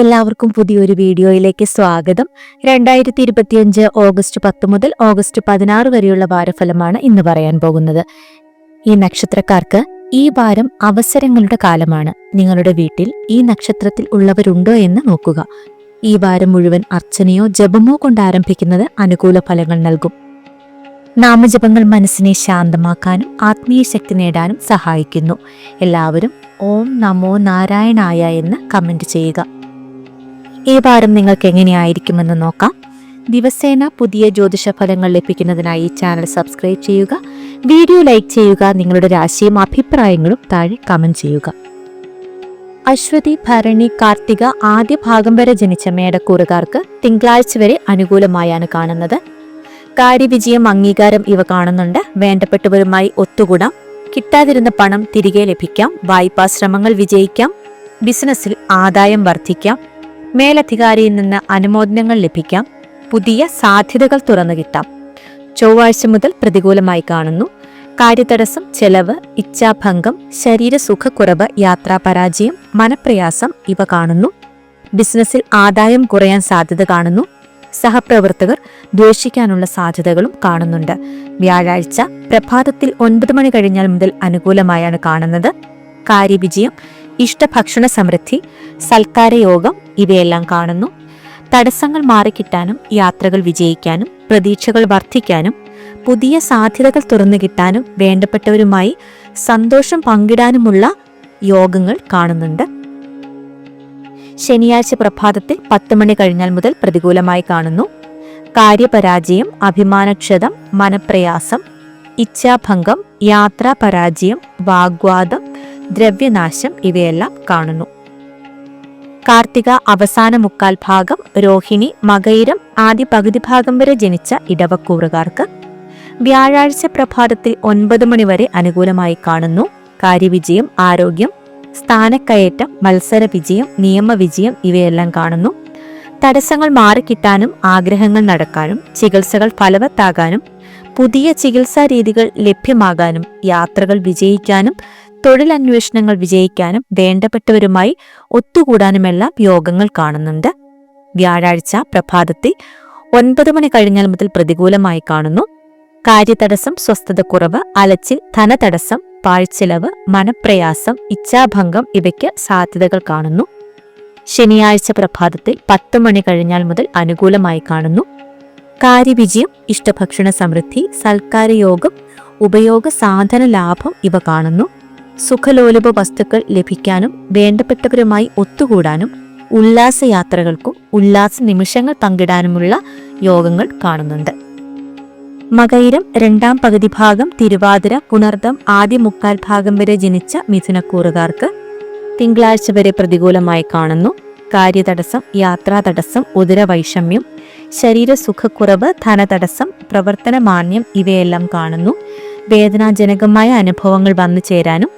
എല്ലാവർക്കും പുതിയൊരു വീഡിയോയിലേക്ക് സ്വാഗതം. രണ്ടായിരത്തി ഇരുപത്തിയഞ്ച് ഓഗസ്റ്റ് പത്ത് മുതൽ ഓഗസ്റ്റ് പതിനാറ് വരെയുള്ള വാരഫലമാണ് ഇന്ന് പറയാൻ പോകുന്നത്. ഈ നക്ഷത്രക്കാർക്ക് ഈ വാരം അവസരങ്ങളുടെ കാലമാണ്. നിങ്ങളുടെ വീട്ടിൽ ഈ നക്ഷത്രത്തിൽ ഉള്ളവരുണ്ടോ എന്ന് നോക്കുക. ഈ വാരം മുഴുവൻ അർച്ചനയോ ജപമോ കൊണ്ട് ആരംഭിക്കുന്നത് അനുകൂല ഫലങ്ങൾ നൽകും. നാമജപങ്ങൾ മനസ്സിനെ ശാന്തമാക്കാനും ആത്മീയ ശക്തി നേടാനും സഹായിക്കുന്നു. എല്ലാവരും ഓം നമോ നാരായണായ എന്ന് കമന്റ് ചെയ്യുക. ഈ വാരം നിങ്ങൾക്ക് എങ്ങനെയായിരിക്കുമെന്ന് നോക്കാം. ദിവസേന പുതിയ ജ്യോതിഷ ഫലങ്ങൾ ലഭിക്കുന്നതിനായി ഈ ചാനൽ സബ്സ്ക്രൈബ് ചെയ്യുക. വീഡിയോ ലൈക്ക് ചെയ്യുക നിങ്ങളുടെ രാശിയും അഭിപ്രായങ്ങളും താഴെ കമന്റ് ചെയ്യുക. അശ്വതി ഭരണി കാർത്തിക ആദ്യ ഭാഗം വരെ ജനിച്ച മേടക്കൂറുകാർക്ക് തിങ്കളാഴ്ച വരെ അനുകൂലമായാണ് കാണുന്നത്. കാര്യവിജയം അംഗീകാരം ഇവ കാണുന്നുണ്ട്. വേണ്ടപ്പെട്ടവരുമായി ഒത്തുകൂടാം. കിട്ടാതിരുന്ന പണം തിരികെ ലഭിക്കാം. വായ്പാ ശ്രമങ്ങൾ വിജയിക്കാം. ബിസിനസ്സിൽ ആദായം വർദ്ധിക്കാം. മേലധികാരിയിൽ നിന്ന് അനുമോദനങ്ങൾ ലഭിക്കാം. പുതിയ സാധ്യതകൾ തുറന്നു കിട്ടാം. ചൊവ്വാഴ്ച മുതൽ പ്രതികൂലമായി കാണുന്നു. കാര്യതടസ്സം ചെലവ് ഇച്ഛാഭംഗം ശരീരസുഖക്കുറവ് യാത്രാപരാജയം മനപ്രയാസം ഇവ കാണുന്നു. ബിസിനസ്സിൽ ആദായം കുറയാൻ സാധ്യത കാണുന്നു. സഹപ്രവർത്തകർ ദ്വേഷിക്കാനുള്ള സാധ്യതകളും കാണുന്നുണ്ട്. വ്യാഴാഴ്ച പ്രഭാതത്തിൽ ഒൻപത് മണി കഴിഞ്ഞാൽ മുതൽ അനുകൂലമായാണ് കാണുന്നത്. കാര്യവിജയം ഇഷ്ടഭക്ഷണ സമൃദ്ധി സൽക്കാരയോഗം ഇവയെല്ലാം കാണുന്നു. തടസ്സങ്ങൾ മാറിക്കിട്ടാനും യാത്രകൾ വിജയിക്കാനും പ്രതീക്ഷകൾ വർദ്ധിക്കാനും പുതിയ സാധ്യതകൾ തുറന്നു കിട്ടാനും വേണ്ടപ്പെട്ടവരുമായി സന്തോഷം പങ്കിടാനുമുള്ള യോഗങ്ങൾ കാണുന്നുണ്ട്. ശനിയാഴ്ച പ്രഭാതത്തിൽ പത്ത് മണി കഴിഞ്ഞാൽ മുതൽ പ്രതികൂലമായി കാണുന്നു. കാര്യപരാജയം അഭിമാനക്ഷതം മനപ്രയാസം ഇച്ഛാഭംഗം യാത്രാപരാജയം വാഗ്വാദം ദ്രവ്യനാശം ഇവയെല്ലാം കാണുന്നു. കാർത്തിക അവസാന മുക്കാൽ ഭാഗം രോഹിണി മകയിരം ആദ്യ പകുതി ഭാഗം വരെ ജനിച്ച ഇടവക്കൂറുകാർക്ക് വ്യാഴാഴ്ച പ്രഭാതത്തിൽ ഒൻപത് മണിവരെ അനുകൂലമായി കാണുന്നു. കാര്യവിജയം ആരോഗ്യം സ്ഥാനക്കയറ്റം മത്സര വിജയം നിയമവിജയം ഇവയെല്ലാം കാണുന്നു. തടസ്സങ്ങൾ മാറിക്കിട്ടാനും ആഗ്രഹങ്ങൾ നടക്കാനും ചികിത്സകൾ ഫലവത്താകാനും പുതിയ ചികിത്സാ രീതികൾ ലഭ്യമാകാനും യാത്രകൾ വിജയിക്കാനും തൊഴിലന്വേഷണങ്ങൾ വിജയിക്കാനും വേണ്ടപ്പെട്ടവരുമായി ഒത്തുകൂടാനുമെല്ലാം യോഗങ്ങൾ കാണുന്നുണ്ട്. വ്യാഴാഴ്ച പ്രഭാതത്തിൽ ഒൻപത് മണി കഴിഞ്ഞാൽ മുതൽ പ്രതികൂലമായി കാണുന്നു. കാര്യതടസ്സം സ്വസ്ഥതക്കുറവ് അലച്ചിൽ ധനതടസ്സം പാഴ്ചെലവ് മനപ്രയാസം ഇച്ഛാഭംഗം ഇവയ്ക്ക് സാധ്യതകൾ കാണുന്നു. ശനിയാഴ്ച പ്രഭാതത്തിൽ പത്ത് മണി കഴിഞ്ഞാൽ മുതൽ അനുകൂലമായി കാണുന്നു. കാര്യവിജയം ഇഷ്ടഭക്ഷണ സമൃദ്ധി സൽക്കാരയോഗം ഉപയോഗ സാധന ലാഭം ഇവ കാണുന്നു. സുഖലോലുപ വസ്തുക്കൾ ലഭിക്കാനും വേണ്ടപ്പെട്ടവരുമായി ഒത്തുകൂടാനും ഉല്ലാസയാത്രകൾക്കും ഉല്ലാസ നിമിഷങ്ങൾ പങ്കിടാനുമുള്ള യോഗങ്ങൾ കാണുന്നുണ്ട്. മകയിരം രണ്ടാം പകുതി ഭാഗം തിരുവാതിര പുണർദം ആദ്യ മുക്കാൽ ഭാഗം വരെ ജനിച്ച മിഥുനക്കൂറുകാർക്ക് തിങ്കളാഴ്ച വരെ പ്രതികൂലമായി കാണുന്നു. കാര്യതടസ്സം യാത്രാ തടസ്സം ഉദരവൈഷമ്യം ശരീരസുഖക്കുറവ് ധനതടസ്സം പ്രവർത്തന മാന്യം ഇവയെല്ലാം കാണുന്നു. വേദനാജനകമായ അനുഭവങ്ങൾ വന്നു ചേരാനും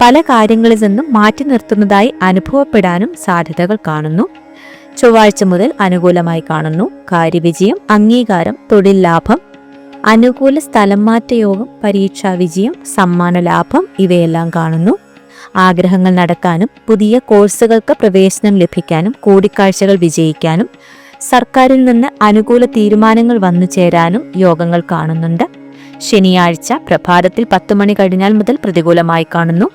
പല കാര്യങ്ങളിൽ നിന്നും മാറ്റി നിർത്തുന്നതായി അനുഭവപ്പെടാനും സാധ്യതകൾ കാണുന്നു. ചൊവ്വാഴ്ച മുതൽ അനുകൂലമായി കാണുന്നു. കാര്യവിജയം അംഗീകാരം തൊഴിൽ ലാഭം അനുകൂല സ്ഥലം മാറ്റ യോഗം പരീക്ഷാ വിജയം സമ്മാന ലാഭം ഇവയെല്ലാം കാണുന്നു. ആഗ്രഹങ്ങൾ നടക്കാനും പുതിയ കോഴ്സുകൾക്ക് പ്രവേശനം ലഭിക്കാനും കൂടിക്കാഴ്ചകൾ വിജയിക്കാനും സർക്കാരിൽ നിന്ന് അനുകൂല തീരുമാനങ്ങൾ വന്നു ചേരാനും യോഗങ്ങൾ കാണുന്നുണ്ട്. ശനിയാഴ്ച പ്രഭാതത്തിൽ പത്ത് മണി കഴിഞ്ഞാൽ മുതൽ പ്രതികൂലമായി കാണുന്നു.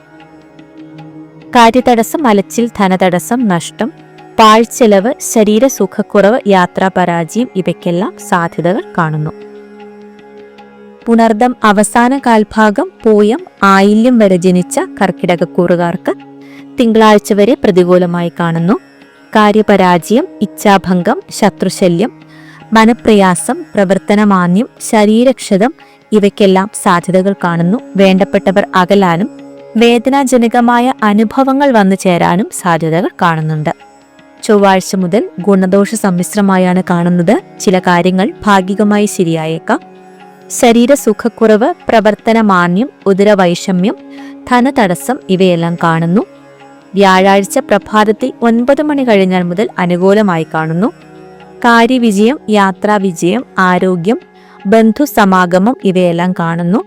കാര്യതടസ്സം അലച്ചിൽ ധനതടസ്സം നഷ്ടം പാഴ്ചെലവ് ശരീരസുഖക്കുറവ് യാത്രാപരാജയം ഇവയ്ക്കെല്ലാം സാധ്യതകൾ കാണുന്നു. പുണർദം അവസാന കാൽഭാഗം പൂയം ആയില്യം വരെ ജനിച്ച കർക്കിടകക്കൂറുകാർക്ക് തിങ്കളാഴ്ച വരെ പ്രതികൂലമായി കാണുന്നു. കാര്യപരാജയം ഇച്ഛാഭംഗം ശത്രുശല്യം മനപ്രയാസം പ്രവർത്തനമാന്യം ശരീരക്ഷതം ഇവയ്ക്കെല്ലാം സാധ്യതകൾ കാണുന്നു. വേണ്ടപ്പെട്ടവർ അകലാനും വേദനാജനകമായ അനുഭവങ്ങൾ വന്നു ചേരാനും സാധ്യതകൾ കാണുന്നുണ്ട്. ചൊവ്വാഴ്ച മുതൽ ഗുണദോഷ സമ്മിശ്രമായാണ് കാണുന്നത്. ചില കാര്യങ്ങൾ ഭാഗികമായി ശരിയായേക്കാം. ശരീരസുഖക്കുറവ് പ്രവർത്തന മാന്യം ഉദരവൈഷമ്യം ധനതടസ്സം ഇവയെല്ലാം കാണുന്നു. വ്യാഴാഴ്ച പ്രഭാതത്തിൽ ഒൻപത് മണി കഴിഞ്ഞാൽ മുതൽ അനുകൂലമായി കാണുന്നു. കാര്യവിജയം യാത്രാവിജയം ആരോഗ്യം ബന്ധു സമാഗമം ഇവയെല്ലാം കാണുന്നു.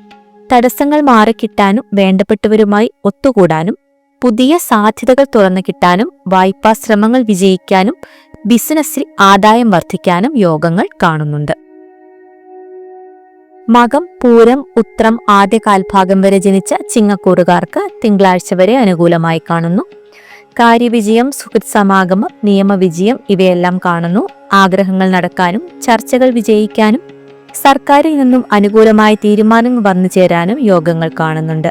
തടസ്സങ്ങൾ മാറിക്കിട്ടാനും വേണ്ടപ്പെട്ടവരുമായി ഒത്തുകൂടാനും പുതിയ സാധ്യതകൾ തുറന്നു കിട്ടാനും വായ്പാ ശ്രമങ്ങൾ വിജയിക്കാനും ബിസിനസ്സിൽ ആദായം വർദ്ധിക്കാനും യോഗങ്ങൾ കാണുന്നുണ്ട്. മകം പൂരം ഉത്രം ആദ്യ കാൽഭാഗം വരെ ജനിച്ച ചിങ്ങക്കൂറുകാർക്ക് തിങ്കളാഴ്ച വരെ അനുകൂലമായി കാണുന്നു. കാര്യവിജയം സുഹൃത് സമാഗമം നിയമവിജയം ഇവയെല്ലാം കാണുന്നു. ആഗ്രഹങ്ങൾ നടക്കാനും ചർച്ചകൾ വിജയിക്കാനും സർക്കാരിൽ നിന്നും അനുകൂലമായ തീരുമാനങ്ങൾ വന്നു ചേരാനും യോഗങ്ങൾ കാണുന്നുണ്ട്.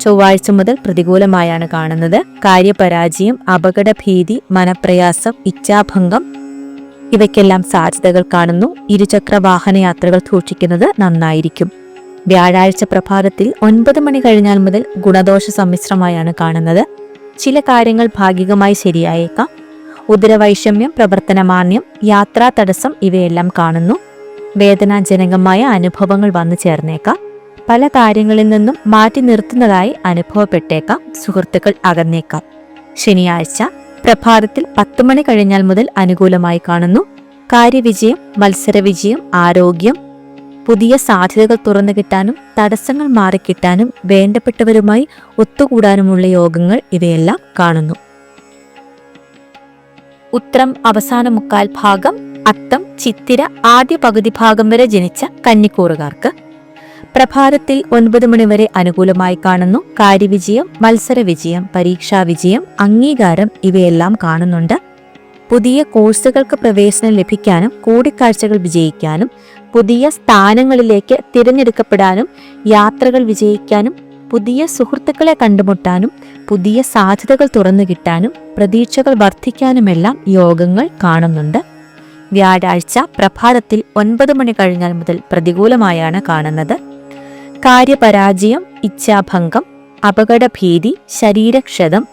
ചൊവ്വാഴ്ച മുതൽ പ്രതികൂലമായാണ് കാണുന്നത്. കാര്യപരാജയം അപകടഭീതി മനപ്രയാസം ഇച്ഛാഭംഗം ഇവയ്ക്കെല്ലാം സാധ്യതകൾ കാണുന്നു. ഇരുചക്ര വാഹന യാത്രകൾ സൂക്ഷിക്കുന്നത് നന്നായിരിക്കും. വ്യാഴാഴ്ച പ്രഭാതത്തിൽ ഒൻപത് മണി കഴിഞ്ഞാൽ മുതൽ ഗുണദോഷ സമ്മിശ്രമായാണ് കാണുന്നത്. ചില കാര്യങ്ങൾ ഭാഗികമായി ശരിയായേക്കാം. ഉദരവൈഷമ്യം പ്രവർത്തനമാന്യം യാത്രാ തടസ്സം ഇവയെല്ലാം കാണുന്നു. വേദനാജനകമായ അനുഭവങ്ങൾ വന്നു ചേർന്നേക്കാം. പല കാര്യങ്ങളിൽ നിന്നും മാറ്റി നിർത്തുന്നതായി അനുഭവപ്പെട്ടേക്കാം. സുഹൃത്തുക്കൾ അകന്നേക്കാം. ശനിയാഴ്ച പ്രഭാതത്തിൽ പത്തു മണി കഴിഞ്ഞാൽ മുതൽ അനുകൂലമായി കാണുന്നു. കാര്യവിജയം മത്സരവിജയം ആരോഗ്യം പുതിയ സാധ്യതകൾ തുറന്നു കിട്ടാനും തടസ്സങ്ങൾ മാറിക്കിട്ടാനും വേണ്ടപ്പെട്ടവരുമായി ഒത്തുകൂടാനുമുള്ള യോഗങ്ങൾ ഇവയെല്ലാം കാണുന്നു. ഉത്രം അവസാന മുക്കാൽ ഭാഗം അത്തം ചിത്തിര ആദ്യ പകുതി ഭാഗം വരെ ജനിച്ച കന്നിക്കൂറുകാർക്ക്. പ്രഭാതത്തിൽ ഒൻപത് മണിവരെ അനുകൂലമായി കാണുന്നു. കാര്യവിജയം മത്സര വിജയം പരീക്ഷാ വിജയം അംഗീകാരം ഇവയെല്ലാം കാണുന്നുണ്ട്. പുതിയ കോഴ്സുകൾക്ക് പ്രവേശനം ലഭിക്കാനും കൂടിക്കാഴ്ചകൾ വിജയിക്കാനും പുതിയ സ്ഥാനങ്ങളിലേക്ക് തിരഞ്ഞെടുക്കപ്പെടാനും യാത്രകൾ വിജയിക്കാനും പുതിയ സുഹൃത്തുക്കളെ കണ്ടുമുട്ടാനും പുതിയ സാധ്യതകൾ തുറന്നു കിട്ടാനും പ്രതീക്ഷകൾ വർദ്ധിക്കാനുമെല്ലാം യോഗങ്ങൾ കാണുന്നുണ്ട്. വ്യാഴാഴ്ച പ്രഭാതത്തിൽ ഒൻപത് മണി കഴിഞ്ഞാൽ മുതൽ പ്രതികൂലമായാണ് കാണുന്നത്. കാര്യപരാജയം ഇച്ഛാഭംഗം അപകടഭീതി ശരീരക്ഷതം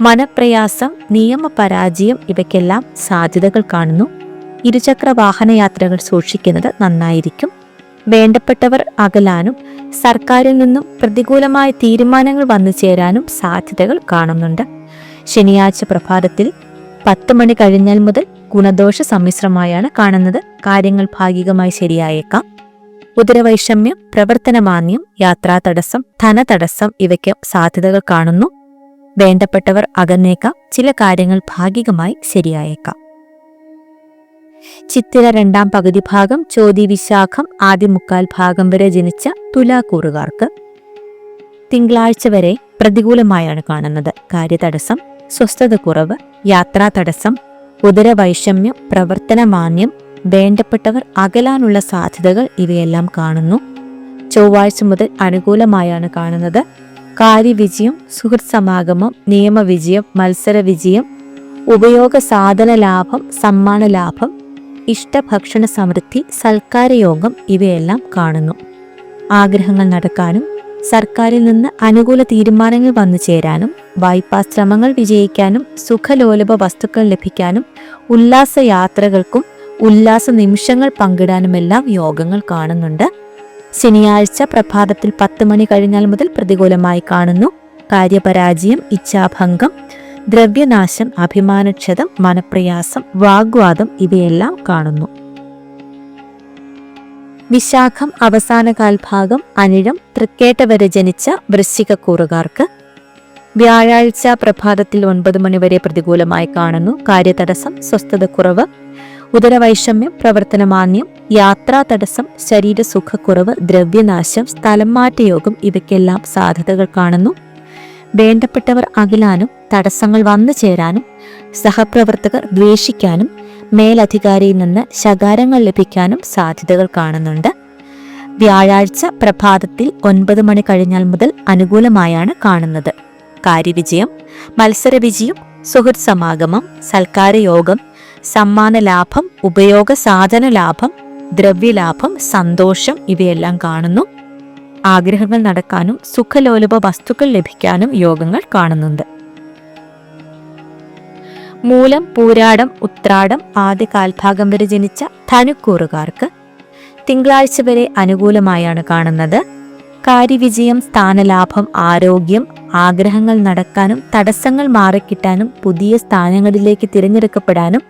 മനപ്രയാസം നിയമപരാജയം ഇവയ്ക്കെല്ലാം സാധ്യതകൾ കാണുന്നു. ഇരുചക്ര വാഹന യാത്രകൾ സൂക്ഷിക്കുന്നത് നന്നായിരിക്കും. വേണ്ടപ്പെട്ടവർ അകലാനും സർക്കാരിൽ നിന്നും പ്രതികൂലമായ തീരുമാനങ്ങൾ വന്നു ചേരാനും സാധ്യതകൾ കാണുന്നുണ്ട്. ശനിയാഴ്ച പ്രഭാതത്തിൽ പത്ത് മണി കഴിഞ്ഞാൽ മുതൽ ഗുണദോഷ സമ്മിശ്രമായാണ് കാണുന്നത്. കാര്യങ്ങൾ ഭാഗികമായി ശരിയായേക്കാം. ഉദരവൈഷമ്യം പ്രവർത്തനമാന്യം യാത്രാ തടസ്സം ധനതടസ്സം ഇവയ്ക്ക് സാധ്യതകൾ കാണുന്നു. വേണ്ടപ്പെട്ടവർ അകന്നേക്കാം. ചില കാര്യങ്ങൾ ഭാഗികമായി ശരിയായേക്കാം. ചിത്തിര രണ്ടാം പകുതി ഭാഗം ചോതി വിശാഖം ആദ്യ മുക്കാൽ ഭാഗം വരെ ജനിച്ച തുലാക്കൂറുകാർക്ക് തിങ്കളാഴ്ച വരെ പ്രതികൂലമായാണ് കാണുന്നത്. കാര്യതടസ്സം സ്വസ്ഥതക്കുറവ് യാത്രാ തടസ്സം ഉദരവൈഷമ്യം പ്രവർത്തനമാന്യം വേണ്ടപ്പെട്ടവർ അകലാനുള്ള സാധ്യതകൾ ഇവയെല്ലാം കാണുന്നു. ചൊവ്വാഴ്ച മുതൽ അനുകൂലമായാണ് കാണുന്നത്. കാര്യവിജയം സുഹൃത് സമാഗമം നിയമവിജയം മത്സരവിജയം ഉപയോഗ സാധന ലാഭം സമ്മാന ലാഭം ഇഷ്ടഭക്ഷണ സമൃദ്ധി സൽക്കാരയോഗം ഇവയെല്ലാം കാണുന്നു. ആഗ്രഹങ്ങൾ നടക്കാനും സർക്കാരിൽ നിന്ന് അനുകൂല തീരുമാനങ്ങൾ വന്നു ചേരാനും വായ്പാ ശ്രമങ്ങൾ വിജയിക്കാനും സുഖലോലഭ വസ്തുക്കൾ ലഭിക്കാനും ഉല്ലാസ യാത്രകൾക്കും ഉല്ലാസ നിമിഷങ്ങൾ പങ്കിടാനുമെല്ലാം യോഗങ്ങൾ കാണുന്നുണ്ട്. ശനിയാഴ്ച പ്രഭാതത്തിൽ പത്ത് മണി കഴിഞ്ഞാൽ മുതൽ പ്രതികൂലമായി കാണുന്നു. കാര്യപരാജയം ഇച്ഛാഭംഗം ദ്രവ്യനാശം അഭിമാനക്ഷതം മനപ്രയാസം വാഗ്വാദം ഇവയെല്ലാം കാണുന്നു. വിശാഖം അവസാന കാൽഭാഗം അനിഴം തൃക്കേട്ട വരെ ജനിച്ച വൃശ്ചികക്കൂറുകാർക്ക് വ്യാഴാഴ്ച പ്രഭാതത്തിൽ ഒൻപത് മണിവരെ പ്രതികൂലമായി കാണുന്നു. കാര്യതടസ്സം സ്വസ്ഥതക്കുറവ് ഉദരവൈഷമ്യം പ്രവർത്തനമാന്യം യാത്രാ തടസ്സം ശരീരസുഖക്കുറവ് ദ്രവ്യനാശം സ്ഥലം മാറ്റയോഗം ഇവയ്ക്കെല്ലാം സാധ്യതകൾ കാണുന്നു. വേണ്ടപ്പെട്ടവർ അകലാനും തടസ്സങ്ങൾ വന്നു ചേരാനും സഹപ്രവർത്തകർ ദ്വേഷിക്കാനും മേലധികാരിയിൽ നിന്ന് ശകാരങ്ങൾ ലഭിക്കാനും സാധ്യതകൾ കാണുന്നുണ്ട്. വ്യാഴാഴ്ച പ്രഭാതത്തിൽ ഒൻപത് മണി കഴിഞ്ഞാൽ മുതൽ അനുകൂലമായാണ് കാണുന്നത്. കാര്യവിജയം മത്സരവിജയം സുഹൃത് സമാഗമം സൽക്കാരയോഗം സമ്മാന ലാഭം ഉപയോഗ സാധന ലാഭം ദ്രവ്യലാഭം സന്തോഷം ഇവയെല്ലാം കാണുന്നു. ആഗ്രഹങ്ങൾ നടക്കാനും സുഖലോലുപ വസ്തുക്കൾ ലഭിക്കാനും യോഗങ്ങൾ കാണുന്നുണ്ട്. മൂലം പൂരാടം ഉത്രാടം ആദ്യ കാൽഭാഗം വരെ ജനിച്ച ധനുക്കൂറുകാർക്ക് തിങ്കളാഴ്ച വരെ അനുകൂലമായാണ് കാണുന്നത്. കാര്യവിജയം സ്ഥാനലാഭം ആരോഗ്യം ആഗ്രഹങ്ങൾ നടക്കാനും തടസ്സങ്ങൾ മാറിക്കിട്ടാനും പുതിയ സ്ഥാനങ്ങളിലേക്ക് തിരഞ്ഞെടുക്കപ്പെടാനും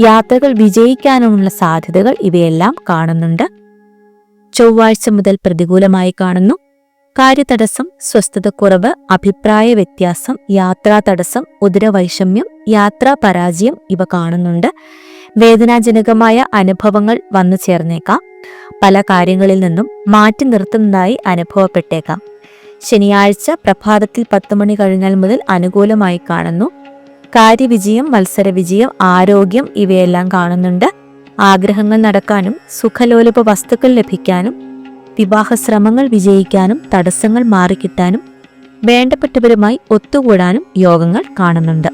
യാത്രകൾ വിജയിക്കാനുമുള്ള സാധ്യതകൾ ഇവയെല്ലാം കാണുന്നുണ്ട്. ചൊവ്വാഴ്ച മുതൽ പ്രതികൂലമായി കാണുന്നു. കാര്യതടസ്സം സ്വസ്ഥതക്കുറവ് അഭിപ്രായ വ്യത്യാസം യാത്രാ തടസ്സം ഉദരവൈഷമ്യം യാത്രാ പരാജയം ഇവ കാണുന്നുണ്ട്. വേദനാജനകമായ അനുഭവങ്ങൾ വന്നു ചേർന്നേക്കാം. പല കാര്യങ്ങളിൽ നിന്നും മാറ്റി നിർത്തുന്നതായി അനുഭവപ്പെട്ടേക്കാം. ശനിയാഴ്ച പ്രഭാതത്തിൽ പത്ത് മണി കഴിഞ്ഞാൽ മുതൽ അനുകൂലമായി കാണുന്നു. കാര്യവിജയം മത്സരവിജയം ആരോഗ്യം ഇവയെല്ലാം കാണുന്നുണ്ട്. ആഗ്രഹങ്ങൾ നടക്കാനും സുഖലോലുപ വസ്തുക്കൾ ലഭിക്കാനും വിവാഹ ശ്രമങ്ങൾ വിജയിക്കാനും തടസ്സങ്ങൾ മാറിക്കിട്ടാനും വേണ്ടപ്പെട്ടവരുമായി ഒത്തുകൂടാനും യോഗങ്ങൾ കാണുന്നുണ്ട്.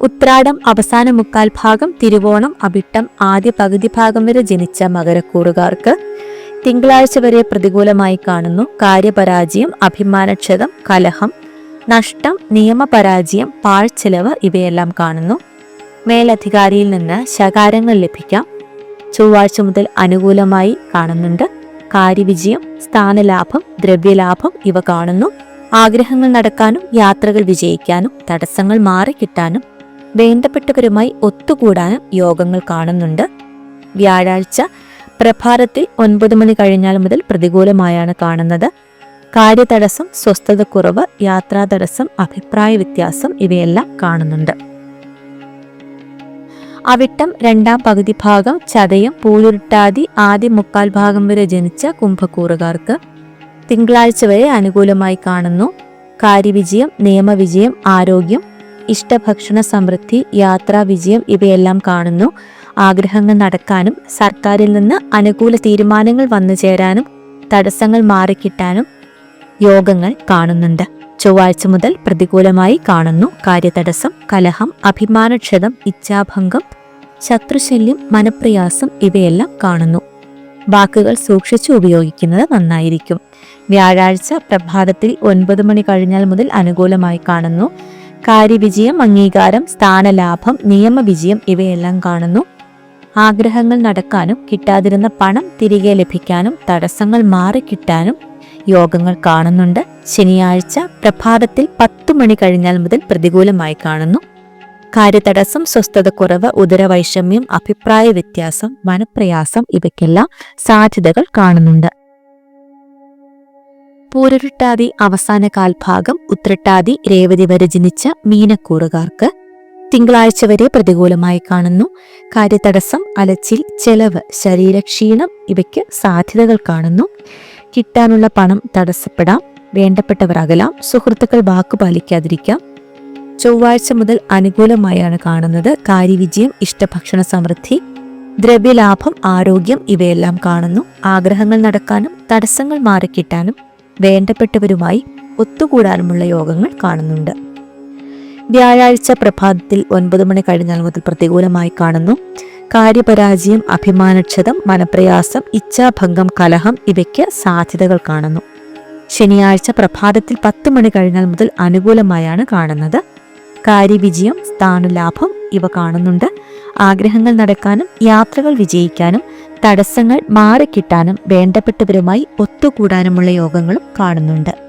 ഉത്രാടം അവസാന മുക്കാൽ ഭാഗം തിരുവോണം അവിട്ടം ആദ്യ പകുതി ഭാഗം വരെ ജനിച്ച മകരക്കൂറുകാർക്ക് തിങ്കളാഴ്ച വരെ പ്രതികൂലമായി കാണുന്നു. കാര്യപരാജയം അഭിമാനക്ഷതം കലഹം നഷ്ടം നിയമപരാജയം പാഴ്ചെലവ് ഇവയെല്ലാം കാണുന്നു. മേലധികാരിയിൽ നിന്ന് ശകാരങ്ങൾ ലഭിക്കാം. ചൊവ്വാഴ്ച മുതൽ അനുകൂലമായി കാണുന്നുണ്ട്. കാര്യവിജയം സ്ഥാനലാഭം ദ്രവ്യലാഭം ഇവ കാണുന്നു. ആഗ്രഹങ്ങൾ നടക്കാനും യാത്രകൾ വിജയിക്കാനും തടസ്സങ്ങൾ മാറിക്കിട്ടാനും വേണ്ടപ്പെട്ടവരുമായി ഒത്തുകൂടാനും യോഗങ്ങൾ കാണുന്നുണ്ട്. വ്യാഴാഴ്ച പ്രഭാതത്തിൽ ഒൻപത് മണി കഴിഞ്ഞാൽ മുതൽ പ്രതികൂലമായാണ് കാണുന്നത്. കാര്യതടസ്സം സ്വസ്ഥതക്കുറവ് യാത്രാ തടസ്സം അഭിപ്രായ വ്യത്യാസം ഇവയെല്ലാം കാണുന്നുണ്ട്. അവിട്ടം രണ്ടാം പകുതി ഭാഗം ചതയം പൂരുരുട്ടാതി ആദ്യ മുക്കാൽ ഭാഗം വരെ ജനിച്ച കുംഭക്കൂറുകാർക്ക് തിങ്കളാഴ്ച വരെ അനുകൂലമായി കാണുന്നു. കാര്യവിജയം നിയമവിജയം ആരോഗ്യം ഇഷ്ടഭക്ഷണ സമൃദ്ധി യാത്രാ വിജയം ഇവയെല്ലാം കാണുന്നു. ആഗ്രഹങ്ങൾ നടക്കാനും സർക്കാരിൽ നിന്ന് അനുകൂല തീരുമാനങ്ങൾ വന്നു ചേരാനും തടസ്സങ്ങൾ മാറിക്കിട്ടാനും യോഗങ്ങൾ കാണുന്നുണ്ട്. ചൊവ്വാഴ്ച മുതൽ പ്രതികൂലമായി കാണുന്നു. കാര്യതടസ്സം കലഹം അഭിമാനക്ഷതം ഇച്ഛാഭംഗം ശത്രുശല്യം മനപ്രയാസം ഇവയെല്ലാം കാണുന്നു. വാക്കുകൾ സൂക്ഷിച്ചു ഉപയോഗിക്കുന്നത് നന്നായിരിക്കും. വ്യാഴാഴ്ച പ്രഭാതത്തിൽ ഒൻപത് മണി കഴിഞ്ഞാൽ മുതൽ അനുകൂലമായി കാണുന്നു. കാര്യവിജയം അംഗീകാരം സ്ഥാനലാഭം നിയമവിജയം ഇവയെല്ലാം കാണുന്നു. ആഗ്രഹങ്ങൾ നടക്കാനും കിട്ടാതിരുന്ന പണം തിരികെ ലഭിക്കാനും തടസ്സങ്ങൾ മാറിക്കിട്ടാനും യോഗങ്ങൾ കാണുന്നുണ്ട്. ശനിയാഴ്ച പ്രഭാതത്തിൽ പത്തു മണി കഴിഞ്ഞാൽ മുതൽ പ്രതികൂലമായി കാണുന്നു. കാര്യതടസ്സം സ്വസ്ഥതക്കുറവ് ഉദരവൈഷമ്യം അഭിപ്രായ വ്യത്യാസം മനപ്രയാസം ഇവയ്ക്കെല്ലാം സാധ്യതകൾ കാണുന്നുണ്ട്. പൂരരുട്ടാതി അവസാന കാൽഭാഗം ഉത്രട്ടാതി രേവതി വരെ ജനിച്ച മീനക്കൂറുകാർക്ക് തിങ്കളാഴ്ച വരെ പ്രതികൂലമായി കാണുന്നു. കാര്യതടസ്സം അലച്ചിൽ ചെലവ് ശരീരക്ഷീണം ഇവയ്ക്ക് സാധ്യതകൾ കാണുന്നു. കിട്ടാനുള്ള പണം തടസ്സപ്പെടാം. വേണ്ടപ്പെട്ടവർ അകലാം സുഹൃത്തുക്കൾ വാക്കു പാലിക്കാതിരിക്കാം. ചൊവ്വാഴ്ച മുതൽ അനുകൂലമായാണ് കാണുന്നത്. കാര്യവിജയം ഇഷ്ടഭക്ഷണ സമൃദ്ധി ദ്രവ്യലാഭം ആരോഗ്യം ഇവയെല്ലാം കാണുന്നു. ആഗ്രഹങ്ങൾ നടക്കാനും തടസ്സങ്ങൾ മാറിക്കിട്ടാനും വേണ്ടപ്പെട്ടവരുമായി ഒത്തുകൂടാനുമുള്ള യോഗങ്ങൾ കാണുന്നുണ്ട്. വ്യാഴാഴ്ച പ്രഭാതത്തിൽ ഒൻപത് മണി കഴിഞ്ഞാൽ മുതൽ പ്രതികൂലമായി കാണുന്നു. കാര്യപരാജയം അഭിമാനക്ഷതം മനപ്രയാസം ഇച്ഛാഭംഗം കലഹം ഇവയ്ക്ക് സാധ്യതകൾ കാണുന്നു. ശനിയാഴ്ച പ്രഭാതത്തിൽ പത്ത് മണി കഴിഞ്ഞാൽ മുതൽ അനുകൂലമായാണ് കാണുന്നത്. കാര്യവിജയം സ്ഥാനലാഭം ഇവ കാണുന്നുണ്ട്. ആഗ്രഹങ്ങൾ നടക്കാനും യാത്രകൾ വിജയിക്കാനും തടസ്സങ്ങൾ മാറിക്കിട്ടാനും വേണ്ടപ്പെട്ടവരുമായി ഒത്തുകൂടാനുമുള്ള യോഗങ്ങളും കാണുന്നുണ്ട്.